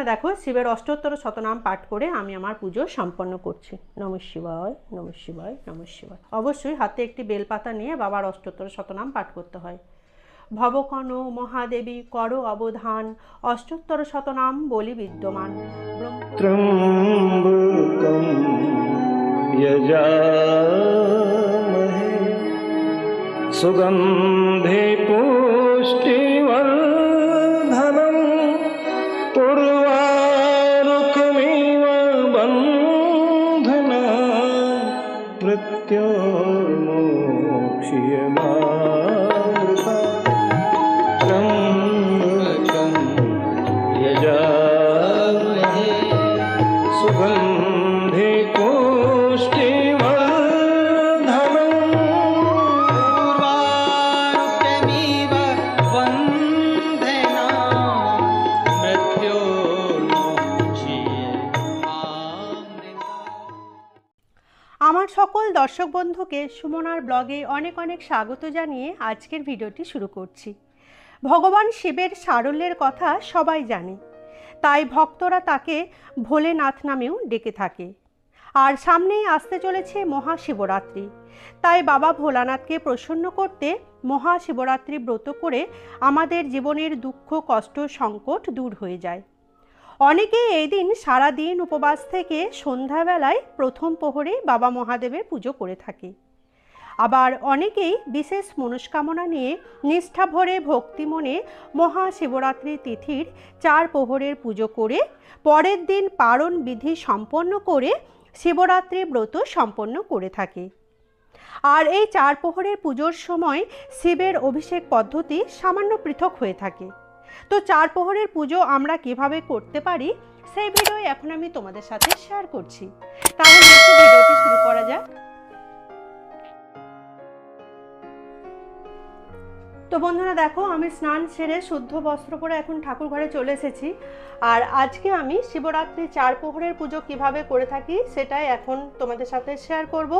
প্রথমে দেখো শিবের অষ্টোত্তর শতনাম পাঠ করে আমি আমার পুজো সম্পন্ন করছি। নম শিবায় নম শিবায় নম শিবায়। অবশ্যই হাতে একটি বেলপাতা নিয়ে বাবার অষ্টোত্তর শতনাম পাঠ করতে হয়। ভবকণ মহাদেবী, কর অবধান, অষ্টোত্তর শতনাম বলি বিদ্যমান। সুগন্ধে পুষ্টি বন্ধুকে সুমনার ব্লগে অনেক অনেক স্বাগত জানিয়ে আজকের ভিডিওটি শুরু করছি। ভগবান শিবের সারল্যের কথা সবাই জানে। তাই ভক্তরা তাকে ভোলেনাথ নামেও ডেকে থাকে। আর সামনেই আসতে চলেছে মহাশিবরাত্রি। তাই বাবা ভোলানাথকে প্রসন্ন করতে মহাশিবরাত্রি ব্রত করে আমাদের জীবনের দুঃখ, কষ্ট, সংকট দূর হয়ে যায়। অনেকেই এই দিন সারাদিন উপবাস থেকে সন্ধ্যাবেলায় প্রথম প্রহরে বাবা মহাদেবের পুজো করে থাকে। আবার অনেকেই বিশেষ মনস্কামনা নিয়ে নিষ্ঠা ভরে ভক্তি মনে মহাশিবরাত্রি তিথির চার প্রহরের পুজো করে পরের দিন পারণ বিধি সম্পন্ন করে শিবরাত্রি ব্রত সম্পন্ন করে থাকে। আর এই চার প্রহরের পুজোর সময় শিবের অভিষেক পদ্ধতি সামান্য পৃথক হয়ে থাকে। তো চার প্রহরের পুজো আমরা কীভাবে করতে পারি, সেই ভিডিও এখন আমি তোমাদের সাথে শেয়ার করছি। তাহলে ভিডিওটি শুরু করা যাক। তো বন্ধুরা দেখো, আমি স্নান সেরে শুদ্ধ বস্ত্র পরে এখন ঠাকুর ঘরে চলে এসেছি। আর আজকে আমি শিবরাত্রি চার প্রহরের পুজো কীভাবে করে থাকি সেটাই এখন তোমাদের সাথে শেয়ার করব।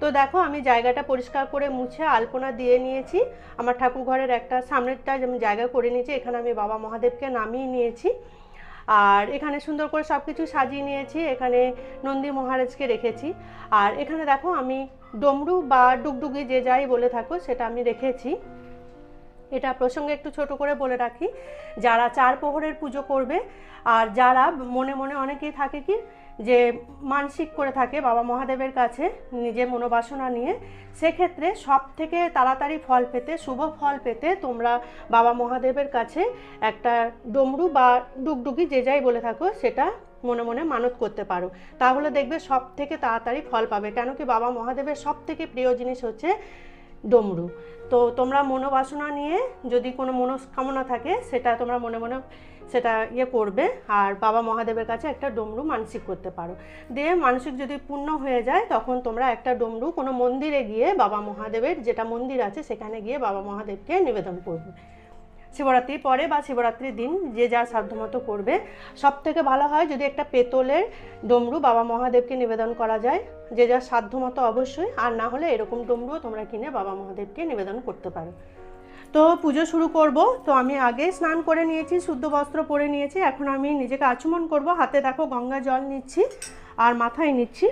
তো দেখো, আমি জায়গাটা পরিষ্কার করে মুছে আলপনা দিয়ে নিয়েছি। আমার ঠাকুর ঘরের একটা সামনেরটা যেমন জায়গা করে নিয়েছি, এখানে আমি বাবা মহাদেবকে নামিয়ে নিয়েছি। আর এখানে সুন্দর করে সব কিছু সাজিয়ে নিয়েছি, এখানে নন্দী মহারাজকে রেখেছি। আর এখানে দেখো, আমি ডমরু বা ডুগডুগি যে যাই বলে থাকো, সেটা আমি রেখেছি। এটা প্রসঙ্গে একটু ছোট করে বলে রাখি, যারা চার প্রহরের পুজো করবে আর যারা মনে মনে অনেকেই থাকে কি যে মানসিক করে থাকে বাবা মহাদেবের কাছে নিজের মনোবাসনা নিয়ে, সেক্ষেত্রে সব থেকে তাড়াতাড়ি ফল পেতে, শুভ ফল পেতে তোমরা বাবা মহাদেবের কাছে একটা ডমরু বা ডুগডুগি যে যাই বলে থাকো সেটা মনে মনে মানত করতে পারো। তাহলে দেখবে সব থেকে তাড়াতাড়ি ফল পাবে। কেন কি বাবা মহাদেবের সব থেকে প্রিয় জিনিস হচ্ছে ডমরু। তো তোমরা মনোবাসনা নিয়ে যদি কোনো মনস্কামনা থাকে, সেটা তোমরা মনে মনে সেটা ইয়ে করবে আর বাবা মহাদেবের কাছে একটা ডমরু মানসিক করতে পারো। দিয়ে মানসিক যদি পূর্ণ হয়ে যায়, তখন তোমরা একটা ডমরু কোনো মন্দিরে গিয়ে বাবা মহাদেবের যেটা মন্দির আছে, সেখানে গিয়ে বাবা মহাদেবকে নিবেদন করবে। শিবরাত্রির পরে বা শিবরাত্রির দিন যে যার সাধ্যমতো করবে। সব থেকে ভালো হয় যদি একটা পেতলের ডমরু বাবা মহাদেবকে নিবেদন করা যায়, যে যার সাধ্যমতো অবশ্যই, আর না হলে এরকম ডমরুও তোমরা কিনে বাবা মহাদেবকে নিবেদন করতে পারো। তো পুজো শুরু করব। তো আমি আগে স্নান করে নিয়েছি, শুদ্ধ বস্ত্র পরে নিয়েছি, এখন আমি নিজেকে আচমন করব। হাতে দেখো গঙ্গা জল নিচ্ছি আর মাথায় নিচ্ছি।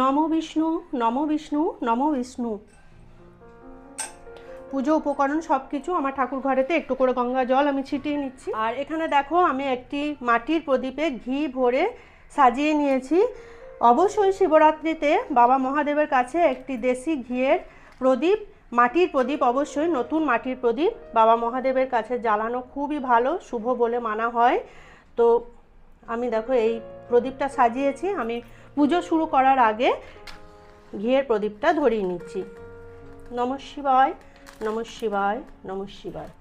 নম বিষ্ণু নম বিষ্ণু নম বিষ্ণু। পুজো, উপকরণ সব কিছু আমার ঠাকুর ঘরেতে একটু করে গঙ্গা জল আমি ছিটিয়ে নিচ্ছি। আর এখানে দেখো, আমি একটি মাটির প্রদীপে ঘি ভরে সাজিয়ে নিয়েছি। অবশ্যই শিবরাত্রিতে বাবা মহাদেবের কাছে একটি দেশি ঘিয়ের প্রদীপ, মাটির প্রদীপ অবশ্যই, নতুন মাটির প্রদীপ বাবা মহাদেবের কাছে জ্বালানো খুবই ভালো, শুভ বলে মানা হয়। তো আমি দেখো, এই প্রদীপটা সাজিয়েছি। আমি পুজো শুরু করার আগে ঘিয়ের প্রদীপটা ধরিয়ে নিচ্ছি। নম শিবায়। নম শিবায় নম শিবায়।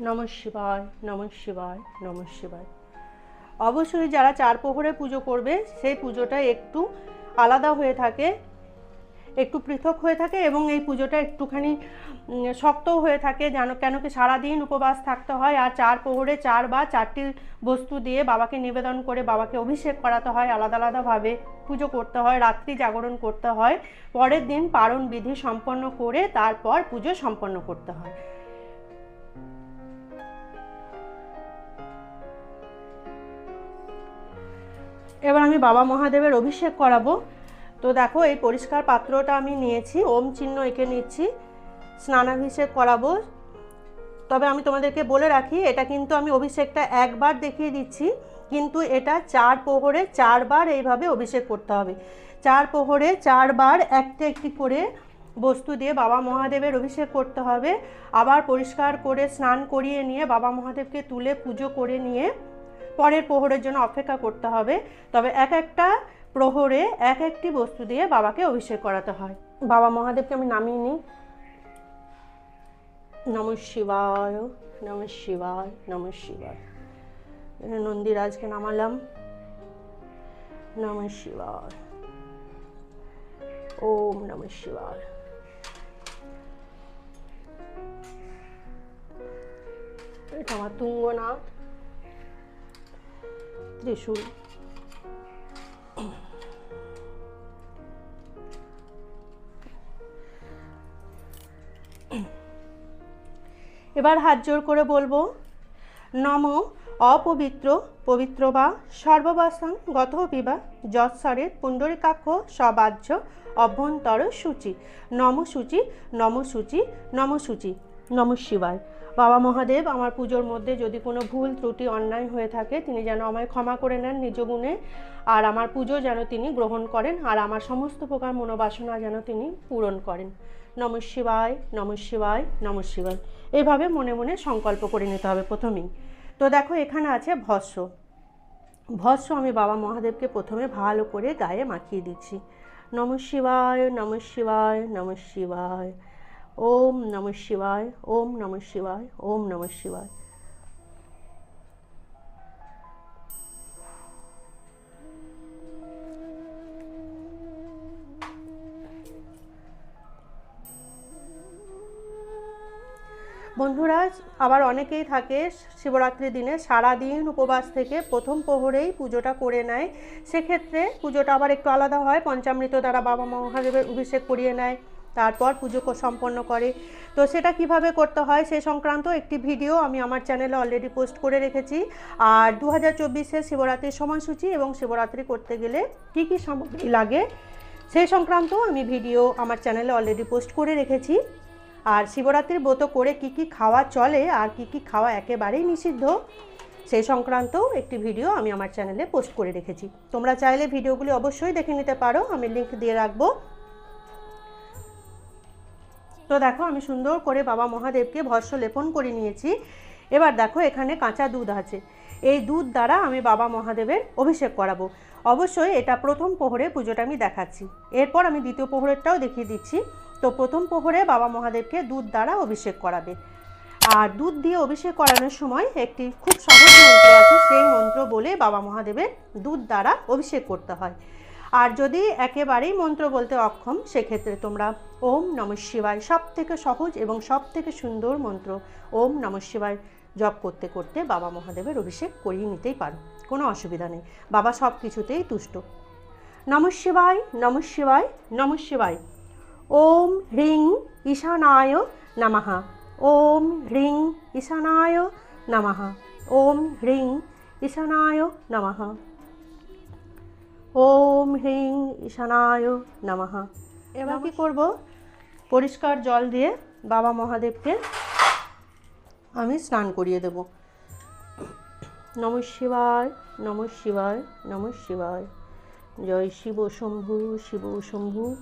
নম শিবায় নম শিবায় নম শিবায়। অবশ্যই যারা চার প্রহরে পুজো করবে, সেই পুজোটা একটু আলাদা হয়ে থাকে। একটু পৃথক হয়ে থাকে এবং এই পুজোটা একটুখানি উম, শক্তও হয়ে থাকে যেন কেন কি সারাদিন উপবাস থাকতে হয় আর চার প্রহরে চার বা চারটি বস্তু দিয়ে বাবাকে নিবেদন করে বাবাকে অভিষেক করাতে হয় আলাদা আলাদাভাবে পুজো করতে হয় রাত্রি জাগরণ করতে হয় পরের দিন পারণ বিধি সম্পন্ন করে তারপর পুজো সম্পন্ন করতে হয়। এবার আমি বাবা মহাদেবের অভিষেক করাবো। তো দেখো, এই পরিষ্কার পাত্রটা আমি নিয়েছি, ওম চিহ্ন এঁকে নিচ্ছি, স্নানাভিষেক করাবো। তবে আমি তোমাদেরকে বলে রাখি, এটা কিন্তু আমি অভিষেকটা একবার দেখিয়ে দিচ্ছি, কিন্তু এটা চার প্রহরে চারবার এইভাবে অভিষেক করতে হবে। চার প্রহরে চারবার একটা একটি করে বস্তু দিয়ে বাবা মহাদেবের অভিষেক করতে হবে। আবার পরিষ্কার করে স্নান করিয়ে নিয়ে বাবা মহাদেবকে তুলে পুজো করে নিয়ে পরের প্রহরের জন্য অপেক্ষা করতে হবে। তবে এক একটা প্রহরে এক একটি বস্তু দিয়ে বাবাকে অভিষেক করাতে হয়। বাবা মহাদেবকে আমি নামিয়ে নিই। নম শিবায় নম শিবায় নম শিবায়। নন্দীরাজকে নামালাম। নম শিবায়। ওম নম শিবায়। এটা আমার তুঙ্গনাথ। ত্রিশূল। এবার হাত জোর করে বলব, নম অপবিত্র পবিত্র বা সর্ববাসাং গত বিবা যৎসরের পুণ্ডরিকাক্ষ সবাহ্য অভ্যন্তর সূচি। নম সূচি নম সূচি নম সূচি, নম শিবায়। বাবা মহাদেব, আমার পুজোর মধ্যে যদি কোনো ভুল, ত্রুটি, অন্যায় হয়ে থাকে, তিনি যেন আমায় ক্ষমা করে নেন নিজ গুণে, আর আমার পুজো যেন তিনি গ্রহণ করেন, আর আমার সমস্ত প্রকার মনোবাসনা যেন তিনি পূরণ করেন। নম শিবায় নম শিবায় নম শিবায়। এইভাবে মনে মনে সংকল্প করে নিতে হবে প্রথমেই। তো দেখো, এখানে আছে ভস্য ভস্য আমি বাবা মহাদেবকে প্রথমে ভালো করে গায়ে মাখিয়ে দিচ্ছি। নম শিবায় নম শিবায় নম শিবায়। ওম নম শিবায়, ওম নম শিবায়, ওম নম শিবায়। বন্ধুরা, আবার অনেকেই থাকে শিবরাত্রির দিনে সারা দিন উপবাস থেকে প্রথম প্রহরেই পুজোটা করে নেয়। সেক্ষেত্রে পুজোটা আবার একটু আলাদা হয়, পঞ্চামৃত দ্বারা বাবা মহাদেবের অভিষেক করিয়ে নেয়, তারপর পুজো সম্পন্ন করে। তো সেটা কীভাবে করতে হয় সে সংক্রান্ত একটি ভিডিও আমি আমার চ্যানেলে অলরেডি পোস্ট করে রেখেছি। আর দু হাজার চব্বিশের শিবরাত্রির সময়সূচি এবং শিবরাত্রি করতে গেলে কী কী সামগ্রী লাগে সেই সংক্রান্ত আমি ভিডিও আমার চ্যানেলে অলরেডি পোস্ট করে রেখেছি। আর শিবরাত্রির ব্রত করে কি কি খাওয়া চলে আর কি কি খাওয়া একেবারেই নিষিদ্ধ, সেই সংক্রান্ত একটি ভিডিও আমি আমার চ্যানেলে পোস্ট করে রেখেছি। তোমরা চাইলে ভিডিওগুলি অবশ্যই দেখে নিতে পারো, আমি লিঙ্ক দিয়ে রাখব। তো দেখো, আমি সুন্দর করে বাবা মহাদেবকে ভস্য লেপন করে নিয়েছি। এবার দেখো, এখানে কাঁচা দুধ আছে। এই দুধ দ্বারা আমি বাবা মহাদেবের অভিষেক করাবো। অবশ্যই এটা প্রথম প্রহরে পুজোটা আমি দেখাচ্ছি। এরপর আমি দ্বিতীয় প্রহরেরটাও দেখিয়ে দিচ্ছি। তো প্রথম প্রহরে বাবা মহাদেবকে দুধ দ্বারা অভিষেক করাবে। আর দুধ দিয়ে অভিষেক করানোর সময় একটি খুব সহজ মন্ত্র আছে, সেই মন্ত্র বলে বাবা মহাদেবের দুধ দ্বারা অভিষেক করতে হয়। আর যদি একেবারেই মন্ত্র বলতে অক্ষম, সেক্ষেত্রে তোমরা ওম নম শিবায় সব থেকে সহজ এবং সব থেকে সুন্দর মন্ত্র ওম নম শিবায় জপ করতে করতে বাবা মহাদেবের অভিষেক করিয়ে নিতেই পারো, কোনো অসুবিধা নেই। বাবা সব কিছুতেই তুষ্ট। নম শিবায় নম শিবায় নম শিবায়। ওম হ্রিং ঈশানায় নমঃ। ওম হ্রিং ঈশানায় নমঃ। ওম হ্রিং ঈশানায় নমঃ। ওম হ্রিং ঈশানায় নমঃ। এবার কি করব? পরিষ্কার জল দিয়ে বাবা মহাদেবকে আমি স্নান করিয়ে দেব। নম শিবায় নম শিবায় নম শিবায়। জয় শিব শম্ভু শিব শম্ভু।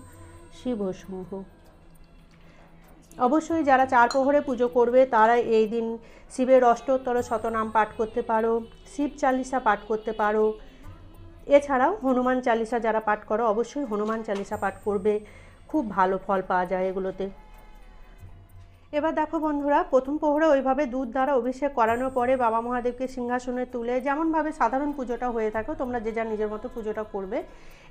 শিব শম্ভু অবশ্যই যারা চার প্রহরে পুজো করবে তারা এই দিন শিবের অষ্টোত্তর শতনাম পাঠ করতে পারো, শিব চালিসা পাঠ করতে পারো। এছাড়াও হনুমান চালিসা যারা পাঠ করো, অবশ্যই হনুমান চালিসা পাঠ করবে। খুব ভালো ফল পাওয়া যায় এগুলোতে। এবার দেখো বন্ধুরা, প্রথম প্রহরে ওইভাবে দুধ দ্বারা অভিষেক করানোর পরে বাবা মহাদেবকে সিংহাসনে তুলে যেমনভাবে সাধারণ পুজোটা হয়ে থাকে, তোমরা যে যা নিজের মতো পুজোটা করবে।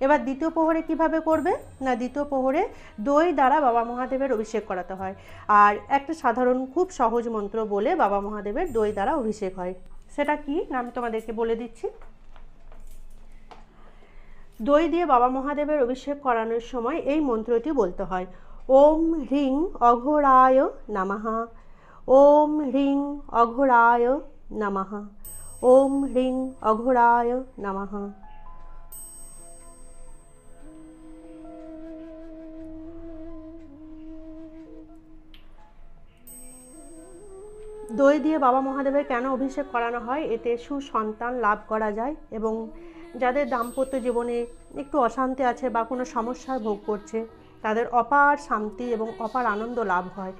এবার দ্বিতীয় প্রহরে কীভাবে করবে? না, দ্বিতীয় প্রহরে দই দ্বারা বাবা মহাদেবের অভিষেক করাতে হয়। আর একটা সাধারণ, খুব সহজ মন্ত্র বলে বাবা মহাদেবের দই দ্বারা অভিষেক হয়। সেটা কি? না, আমি তোমাদেরকে বলে দিচ্ছি। দই দিয়ে বাবা মহাদেবের অভিষেক করানোর সময় এই মন্ত্রটি বলতে হয়। ওম হ্রিং অঘোরায় নমঃ। ওম হ্রিং অঘোরায় নমঃ। ওম হ্রিং অঘোরায় নমঃ। দই দিয়ে বাবা মহাদেবের কেন অভিষেক করানো হয়, এতে সুসন্তান লাভ করা যায় এবং যাদের দাম্পত্য জীবনে একটু অশান্তি আছে বা কোনো সমস্যার ভোগ করছে তাদের অপার শান্তি এবং অপার আনন্দ লাভ হয়।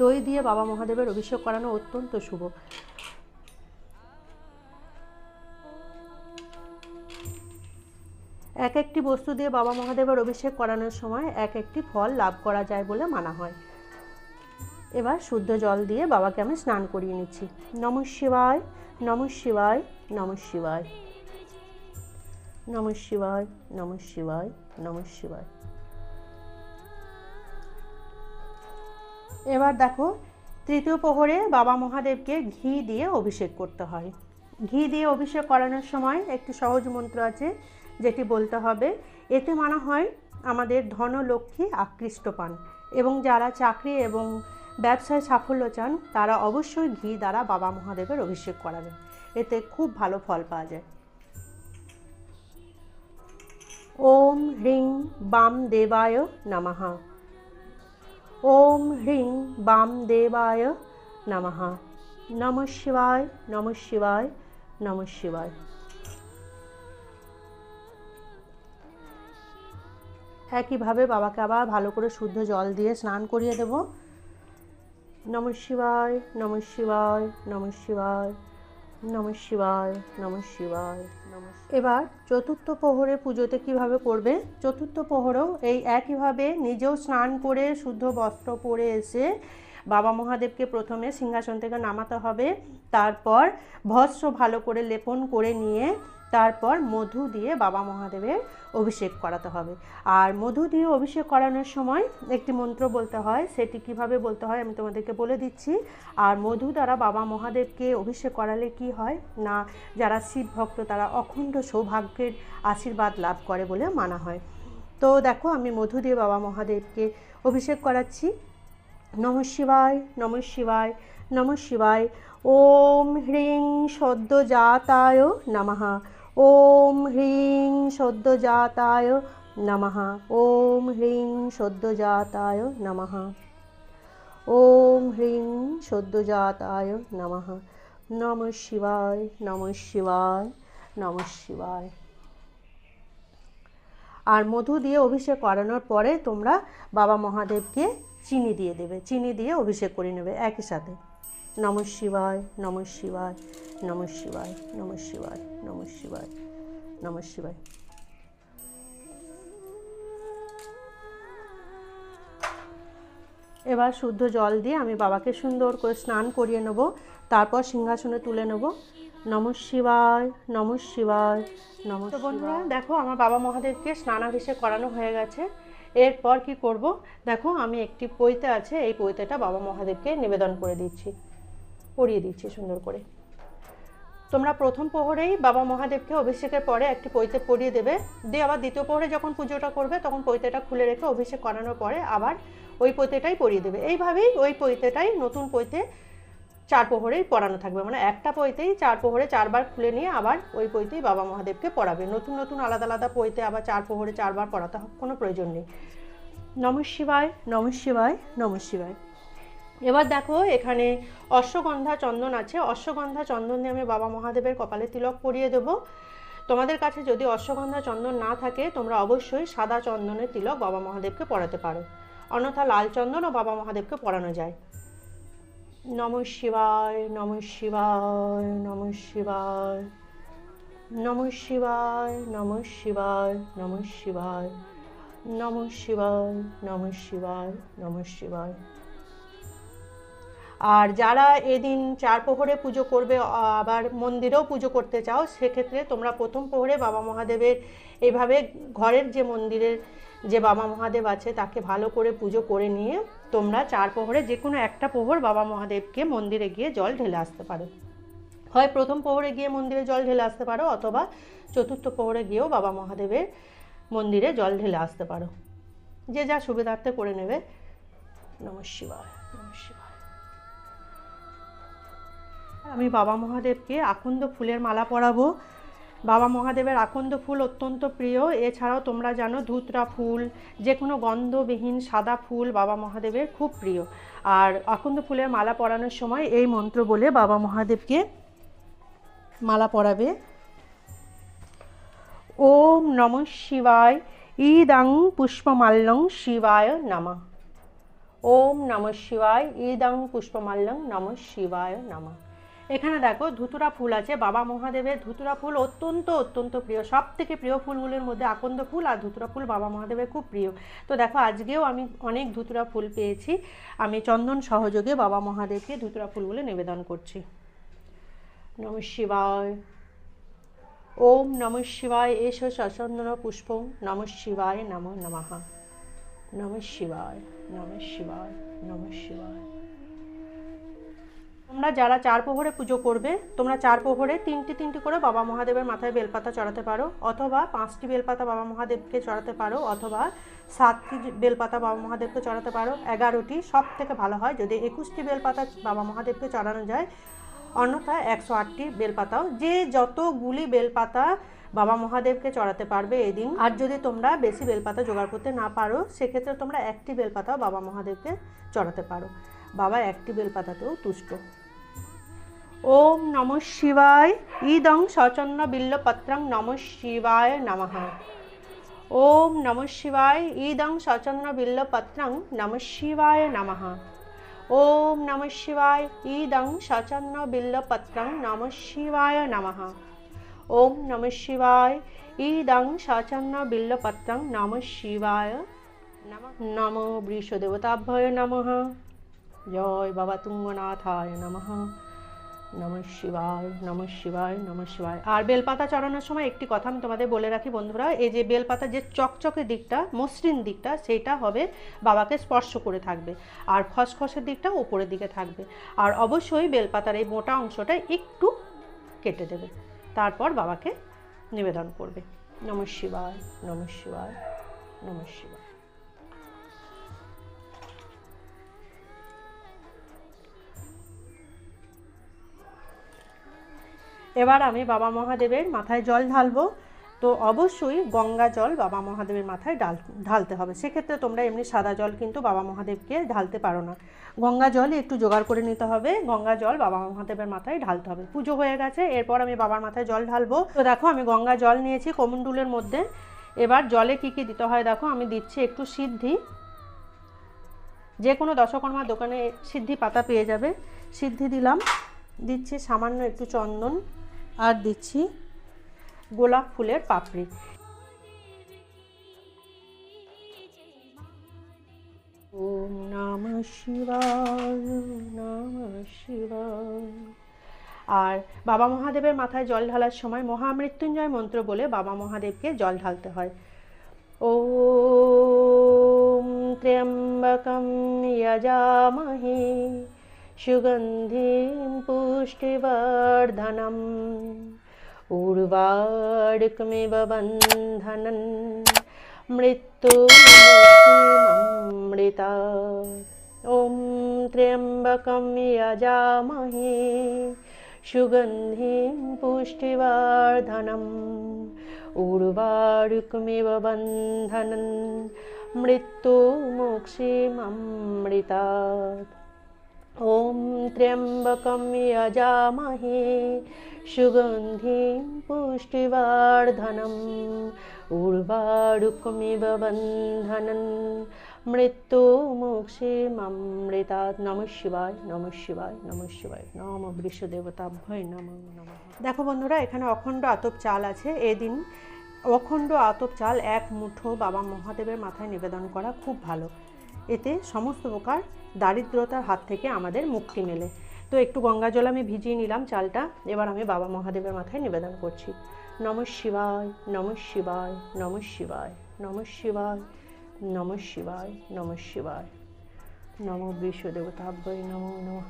দই দিয়ে বাবা মহাদেবের অভিষেক করানো অত্যন্ত শুভ। এক একটি বস্তু দিয়ে বাবা মহাদেবের অভিষেক করানোর সময় এক একটি ফল লাভ করা যায় বলে মানা হয়। এবার শুদ্ধ জল দিয়ে বাবাকে আমি স্নান করিয়ে নিচ্ছি। নম শিবায় নম শিবায় নম শিবায়। নম শিবায় নম শিবায় নম শিবায়। এবার দেখো, তৃতীয় প্রহরে বাবা মহাদেবকে ঘি দিয়ে অভিষেক করতে হয়। ঘি দিয়ে অভিষেক করানোর সময় একটি সহজ মন্ত্র আছে, যেটি বলতে হবে, এতে মানা হয় আমাদের ধনলক্ষ্মী আকৃষ্ট পান এবং যারা চাকরি এবং ব্যবসায় সাফল্য চান, তারা অবশ্যই ঘি দ্বারা বাবা মহাদেবের অভিষেক করাবেন এতে খুব ভালো ফল পাওয়া যায়। ওম হ্রিং বাম দেবায় নমঃ। ওম হ্রিং বাম দেবায় নমঃ। নম শিবায় নম শিবায় নম শিবায়। একইভাবে বাবাকে আবার ভালো করে শুদ্ধ জল দিয়ে স্নান করিয়ে দেব। নম শিবায় নম শিবায় নম শিবায়। নম শিবায় নম শিবায় এবার চতুর্থ প্রহরে পুজোতে কীভাবে করবে চতুর্থ প্রহরেও এই একইভাবে নিজেও স্নান করে, শুদ্ধ বস্ত্র পরে এসে বাবা মহাদেবকে প্রথমে সিংহাসন থেকে নামাতে হবে। তারপর ভস্ম ভালো করে লেপন করে নিয়ে তারপর মধু দিয়ে বাবা মহাদেবের অভিষেক করাতে হবে। আর মধু দিয়ে অভিষেক করানোর সময় একটি মন্ত্র বলতে হয়, সেটি কীভাবে বলতে হয় আমি তোমাদেরকে বলে দিচ্ছি। আর মধু দ্বারা বাবা মহাদেবকে অভিষেক করালে কি হয় না, যারা শিব ভক্ত তারা অখণ্ড সৌভাগ্যের আশীর্বাদ লাভ করে বলে মানা হয়। তো দেখো আমি মধু দিয়ে বাবা মহাদেবকে অভিষেক করাচ্ছি। নম শিবায় নম শিবায় নম শিবায়। ওম হ্রিং সদ্যজাতায় নমঃ। ওম হ্রিং সদ্যজাতায় নমঃ। ওম হ্রিং সদ্যজাতায় নমঃ। ওম হ্রিং সদ্যজাতায় নমঃ। নম শিবায় নম শিবায় নম শিবায়। আর মধু দিয়ে অভিষেক করানোর পরে তোমরা বাবা মহাদেবকে চিনি দিয়ে দেবে। চিনি দিয়ে অভিষেক করে নেবে একই সাথে। নম শিবায় নম শিবায় নম শিবায় নম শিবায় নম শিবায় নম শিবায়। এবার শুদ্ধ জল দিয়ে আমি বাবাকে সুন্দর করে স্নান করিয়ে নেব তারপর সিংহাসনে তুলে নেব। নম শিবায় নম শিবায় নম বন্ধুরা দেখো আমার বাবা মহাদেবকে স্নানাভিষেক করানো হয়ে গেছে। এরপর কি করব? দেখো আমি একটি পৈতে আছে এই পৈতেটা বাবা মহাদেবকে নিবেদন করে দিচ্ছি। পরিয়ে দিচ্ছি সুন্দর করে। তোমরা প্রথম প্রহরেই বাবা মহাদেবকে অভিষেকের পরে একটি পৈতে পরিয়ে দেবে। দিয়ে আবার দ্বিতীয় প্রহরে যখন পুজোটা করবে, তখন পৈতেটা খুলে রেখে অভিষেক করানোর পরে আবার ওই পৈতেটাই পরিয়ে দেবে। এইভাবেই ওই পৈতেটাই নতুন পৈতে চার প্রহরেই পরানো থাকবে। মানে একটা পৈতেই চার প্রহরে চারবার খুলে নিয়ে আবার ওই পৈতেই বাবা মহাদেবকে পড়াবে নতুন নতুন আলাদা আলাদা পৈতে আবার চার প্রহরে চারবার পড়াতে কোনো প্রয়োজন নেই। নম শিবায় নম শিবায় নম শিবায়। এবার দেখো, এখানে অশ্বগন্ধা চন্দন আছে। অশ্বগন্ধা চন্দন দিয়ে আমি বাবা মহাদেবের কপালে তিলক পরিয়ে দেবো। তোমাদের কাছে যদি অশ্বগন্ধা চন্দন না থাকে, তোমরা অবশ্যই সাদা চন্দনের তিলক বাবা মহাদেবকে পড়াতে পারো। অন্যথা লাল চন্দন ও বাবা মহাদেবকে পড়ানো যায়। নম শিবায় নম শিবায় নম শিবায় নম শিবায় নম শিবায় নম শিবায় নম শিবায় নম শিবায় নম শিবায়। আর যারা এদিন চার প্রহরে পুজো করবে, আবার মন্দিরেও পুজো করতে চাও, সেক্ষেত্রে তোমরা প্রথম প্রহরে বাবা মহাদেবের এভাবে ঘরের যে মন্দিরের যে বাবা মহাদেব আছে, তাকে ভালো করে পুজো করে নিয়ে তোমরা চার প্রহরে যে কোনো একটা প্রহর বাবা মহাদেবকে মন্দিরে গিয়ে জল ঢেলে আসতে পারো। হয় প্রথম প্রহরে গিয়ে মন্দিরে জল ঢেলে আসতে পারো, অথবা চতুর্থ প্রহরে গিয়েও বাবা মহাদেবের মন্দিরে জল ঢেলে আসতে পারো। যে যা সুবিধার্থে করে নেবে। নম শিবায় শিবায়। আমি বাবা মহাদেবকে আকন্দ ফুলের মালা পরাবো। বাবা মহাদেবের আকন্দ ফুল অত্যন্ত প্রিয়। এছাড়াও তোমরা জানো ধুতরা ফুল যে কোনো গন্ধবিহীন সাদা ফুল বাবা মহাদেবের খুব প্রিয়। আর আকন্দ ফুলের মালা পরানোর সময় এই মন্ত্র বলে বাবা মহাদেবকে মালা পরাবে। ওম নম শিবায় ইদং পুষ্পমাল্যং শিবায় নমঃ। ওম নম শিবায় ইদং পুষ্পমাল্যং নম শিবায় নমঃ। এখানে দেখো ধুতুরা ফুল আছে, বাবা মহাদেবের ধুতুরা ফুল অত্যন্ত অত্যন্ত প্রিয় সব থেকে প্রিয় ফুলগুলোর মধ্যে আকন্দ ফুল আর ধুতুরা ফুল বাবা মহাদেবের খুব প্রিয়। তো দেখো আজকেও আমি অনেক ধুতুরা ফুল পেয়েছি, আমি চন্দন সহযোগে বাবা মহাদেবকে ধুতুরা ফুলগুলো নিবেদন করছি। নম শিবায়। ওম নম শিবায় এষ সচন্দন পুষ্প, নম শিবায়, নম নমঃ। নম শিবায় নম শিবায় নম শিবায়। তোমরা যারা চার প্রহরে পুজো করবে, তোমরা চার প্রহরে তিনটি তিনটি করে বাবা মহাদেবের মাথায় বেলপাতা চড়াতে পারো, অথবা পাঁচটি বেলপাতা বাবা মহাদেবকে চড়াতে পারো, অথবা সাতটি বেলপাতা বাবা মহাদেবকে চড়াতে পারো, এগারোটি সব থেকে ভালো হয় যদি একুশটি বেলপাতা বাবা মহাদেবকে চড়ানো যায়। অন্যথায় একশো আটটি বেলপাতাও। যে যতগুলি বেলপাতা বাবা মহাদেবকে চড়াতে পারবে এদিন, আর যদি তোমরা বেশি বেলপাতা জোগাড় করতে না পারো, সেক্ষেত্রে তোমরা একটি বেলপাতাও বাবা মহাদেবকে চড়াতে পারো। বাবা, একটি বেলপাতাতেও তুষ্ট। ওম নম শিবায়। ইদং সচন্ন বিল্লপত্রং নম শিবায় নমঃ। ওম নম শিবায়। ইদং সচন্ন বিল্লপত্রং নম শিবায় নমঃ। ওম নম শিবায়। ইদং সচন্ন বিল্লপত্রং নম শিবায় নমঃ। ওম নম শিবায়। ইদং সচন্ন বিল্লপত্রং নম শিবায় নমঃ। বৃষদেবতাভ্যয় নমঃ। জয় বাবা তুঙ্গনাথায় নমঃ। নম শিবায় নম শিবায় নম শিবায়। আর বেলপাতা চড়ানোর সময় একটি কথা আমি তোমাদের বলে রাখি বন্ধুরা, এই যে বেলপাতা যে চকচকে দিকটা, মসৃণ দিকটা সেটা হবে বাবাকে স্পর্শ করে থাকবে আর খসখসের দিকটা উপরের দিকে থাকবে। আর অবশ্যই বেলপাতার এই মোটা অংশটা একটু কেটে দেবে। তারপর বাবাকে নিবেদন করবে। নম শিবায় নম শিবায় নম শিবায়। এবার আমি বাবা মহাদেবের মাথায় জল ঢালবো। তো অবশ্যই গঙ্গা জল বাবা মহাদেবের মাথায় ডাল ঢালতে হবে। সেক্ষেত্রে তোমরা এমনি সাদা জল কিন্তু বাবা মহাদেবকে ঢালতে পারো না। গঙ্গা জল একটু জোগাড় করে নিতে হবে। গঙ্গা জল বাবা মহাদেবের মাথায় ঢালতে হবে। পুজো হয়ে গেছে, এরপর আমি বাবার মাথায় জল ঢালবো। তো দেখো, আমি গঙ্গা জল নিয়েছি কমণ্ডুলের মধ্যে। এবার জলে কি কি দিতে হয় দেখো, আমি দিচ্ছি একটু সিদ্ধি। যে কোনো দশকর্মার দোকানে সিদ্ধি পাতা পেয়ে যাবে। সিদ্ধি দিলাম, দিচ্ছি সামান্য একটু চন্দন। আর দিচ্ছি গোলাপ ফুলের পাপড়ি। ওম নম আর বাবা মহাদেবের মাথায় জল ঢালার সময় মহামৃত্যুঞ্জয় মন্ত্র বলে বাবা মহাদেবকে জল ঢালতে হয়। ও ত্র্যম্বকম যজামহে सुगन्धिं पुष्टिवर्धनम्। उर्वार्कमिव बन्धनं मृत्युमुक्षीमृता ॐ त्र्यम्बकं यजामहे। सुगन्धिं पुष्टिवार्धनम्। उर्वार्कमिव बन्धनं मृत्युमुक्षीमृता ॐ त्र्यम्बकं यजामहे सुगन्धिं पुष्टिवर्धनम् उर्वारुकमिव बन्धनं মৃত্যুমুক্ষীমৃতাৎ নম শিবায় নম শিবায় নম শিবায় নম বৃষদেবতাভ্যয় নম নম দেখো বন্ধুরা এখানে অখণ্ড আতপ চাল আছে এদিন অখণ্ড আতপ চাল এক মুঠো বাবা মহাদেবের মাথায় নিবেদন করা খুব ভালো এতে সমস্ত প্রকার দারিদ্রতার হাত থেকে আমাদের মুক্তি মেলে। তো একটু গঙ্গা জল আমি ভিজিয়ে নিলাম চালটা, এবার আমি বাবা মহাদেবের মাথায় নিবেদন করছি। নম শিবায় নম শিবায় নম শিবায় নম শিবায় নম শিবায় নম শিবায়। নম বিশ্ব দেবতাভ্যই নমো নমঃ।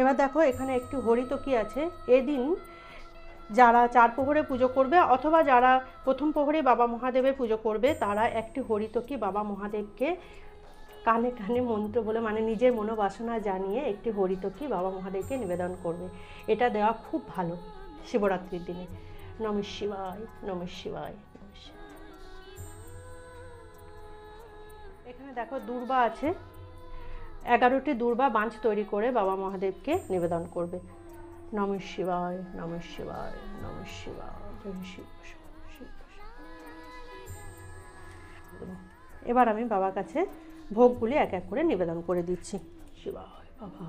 এবার দেখো এখানে একটি হরিতকি আছে। এদিন যারা চার প্রহরে পুজো করবে অথবা যারা প্রথম প্রহরে বাবা মহাদেবের পুজো করবে, তারা একটি হরিতকি বাবা মহাদেবকে কানে কানে মন্ত্র বলে মানে নিজের মনোবাসনা জানিয়ে একটি হরিতকি বাবা মহাদেবকে নিবেদন করবে। এটা দেওয়া খুব ভালো শিবরাত্রির দিনে। নম শিবায় নম শিবায় এখানে দেখো দূর্বা আছে। এগারোটি দুর্বা বাঁশ তৈরি করে বাবা মহাদেবকে নিবেদন করবে। নম শিবায় নম শিবায় নম শিবায়। শিব শিব। এবার আমি বাবার কাছে ভোগগুলি এক এক করে নিবেদন করে দিচ্ছি। শিবায়, বাবা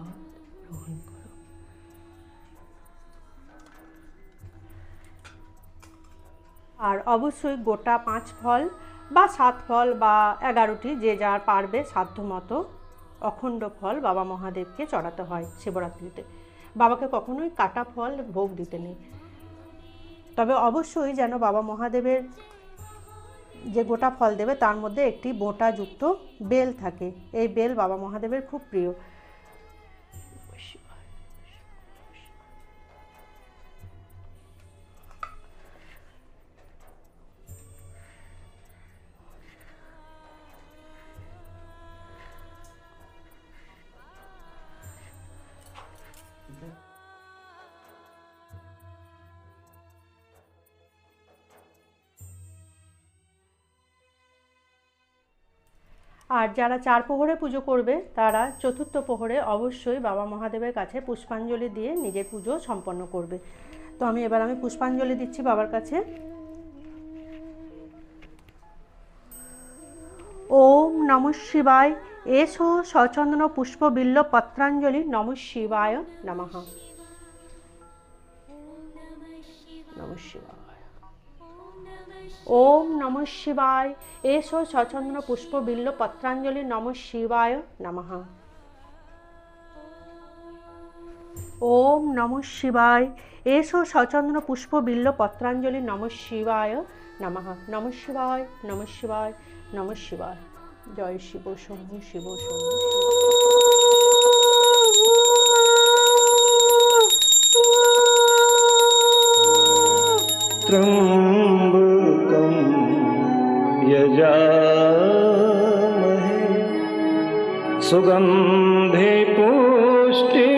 আর অবশ্যই গোটা পাঁচ ফল বা সাত ফল বা এগারোটি যে যার পারবে সাধ্য মতো অখণ্ড ফল বাবা মহাদেবকে চড়াতে হয় শিবরাত্রিতে। বাবাকে কখনোই কাটা ফল ভোগ দিতে নেই। তবে অবশ্যই যেন বাবা মহাদেবের যে গোটা ফল দেবে, তার মধ্যে একটি বোঁটাযুক্ত বেল থাকে। এই বেল বাবা মহাদেবের খুব প্রিয়। আর যারা চার প্রহরে পুজো করবে, তারা চতুর্থ প্রহরে অবশ্যই বাবা মহাদেবের কাছে পুষ্পাঞ্জলি দিয়ে নিজের পুজো সম্পন্ন করবে। তো আমি এবার আমি পুষ্পাঞ্জলি দিচ্ছি বাবার কাছে। ওম নম শিবায়, এসো সচন্দন পুষ্প বিল্ল পত্রাঞ্জলি, নম শিবায় নমঃ। নম শিবায়। ওম নম শিবায় এসো সচন্দ্র পুষ্প বিল্ল পত্রাঞ্জলি নম শিবায় নমঃ ওম নম শিবায় এসো সচন্দ্র পুষ্প বিল্ল পত্রাঞ্জলি নম শিবায় নমঃ নম শিবায় নম শিবায় নম শিবায় জয় শিব শম্ভু শিব শম্ভু त्र्यम्बकं सुगन्धे पुष्टि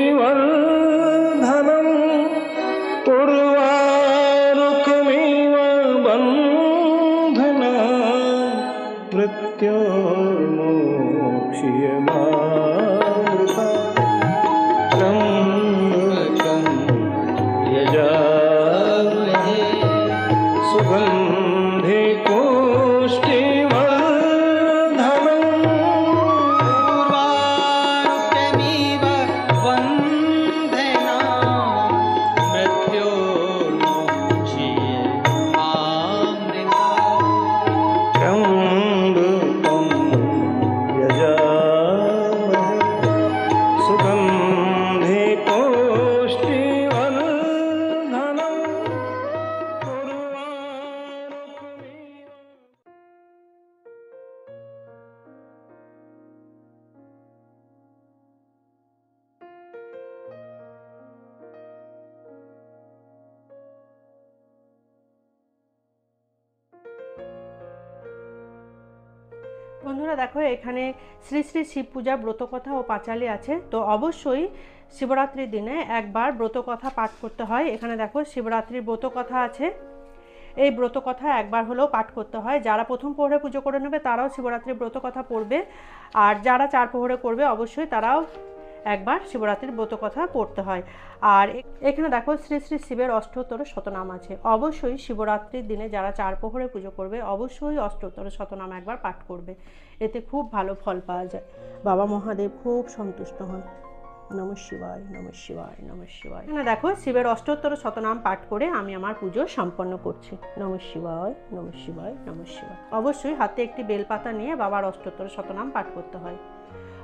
বন্ধুরা দেখো, এখানে শ্রী শ্রী শিব পূজা, ব্রতকথা ও পাঁচালি আছে। তো অবশ্যই শিবরাত্রির দিনে একবার ব্রতকথা পাঠ করতে হয়। এখানে দেখো, শিবরাত্রির ব্রতকথা আছে। এই ব্রতকথা একবার হলেও পাঠ করতে হয়। যারা প্রথম প্রহরে পুজো করে নেবে, তারাও শিবরাত্রির ব্রতকথা পড়বে। আর যারা চার প্রহরে করবে, অবশ্যই তারাও একবার শিবরাত্রির ব্রত কথা পড়তে হয়। আর এখানে দেখো, শ্রী শ্রী শিবের অষ্টোত্তর শতনাম আছে। অবশ্যই শিবরাত্রির দিনে যারা চার প্রহরে পুজো করবে, অবশ্যই অষ্টোত্তর শতনাম একবার পাঠ করবে। এতে খুব ভালো ফল পাওয়া যায়। বাবা মহাদেব খুব সন্তুষ্ট হন। নম শিবায় নম শিবায় নম শিবায়। এখানে দেখো, শিবের অষ্টোত্তর শতনাম পাঠ করে আমি আমার পুজো সম্পন্ন করছি। নম শিবায় নম শিবায় নম শিবায়। অবশ্যই হাতে একটি বেলপাতা নিয়ে বাবার অষ্টোত্তর শতনাম পাঠ করতে হয়।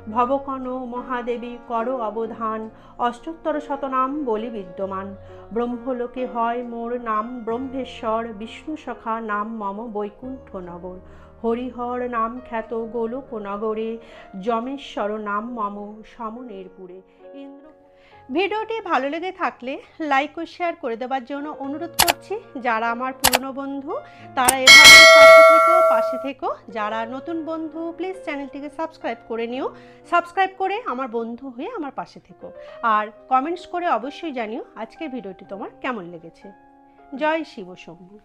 ভবকন মহাদেবী কর অবধান, অষ্টোত্তর শতনাম বলি বিদ্যমান। ব্রহ্মলোকে হয় মোর নাম ব্রহ্মেশ্বর, বিষ্ণু সখা নাম মম বৈকুণ্ঠ নগর। হরিহর নাম খ্যাত গোলক নগরে যমেশ্বর নাম মম সমনেরপুরে। ইন্দ্র ভিডিওটি ভালো লেগে থাকলে লাইক ও শেয়ার করে দেওয়ার জন্য অনুরোধ করছি। যারা আমার পুরনো বন্ধু, তারা এভাবে সাথে থেকো, পাশে থেকো। যারা নতুন বন্ধু প্লিজ চ্যানেলটিকে সাবস্ক্রাইব করে নিও। সাবস্ক্রাইব করে আমার বন্ধু হয়ে আমার পাশে থেকো। আর কমেন্টস করে অবশ্যই জানিও আজকের ভিডিওটি তোমার কেমন লেগেছে। জয় শিব শম্ভু